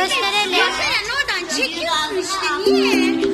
gösterelim. Gösteren oradan çekiyorsun işte niye?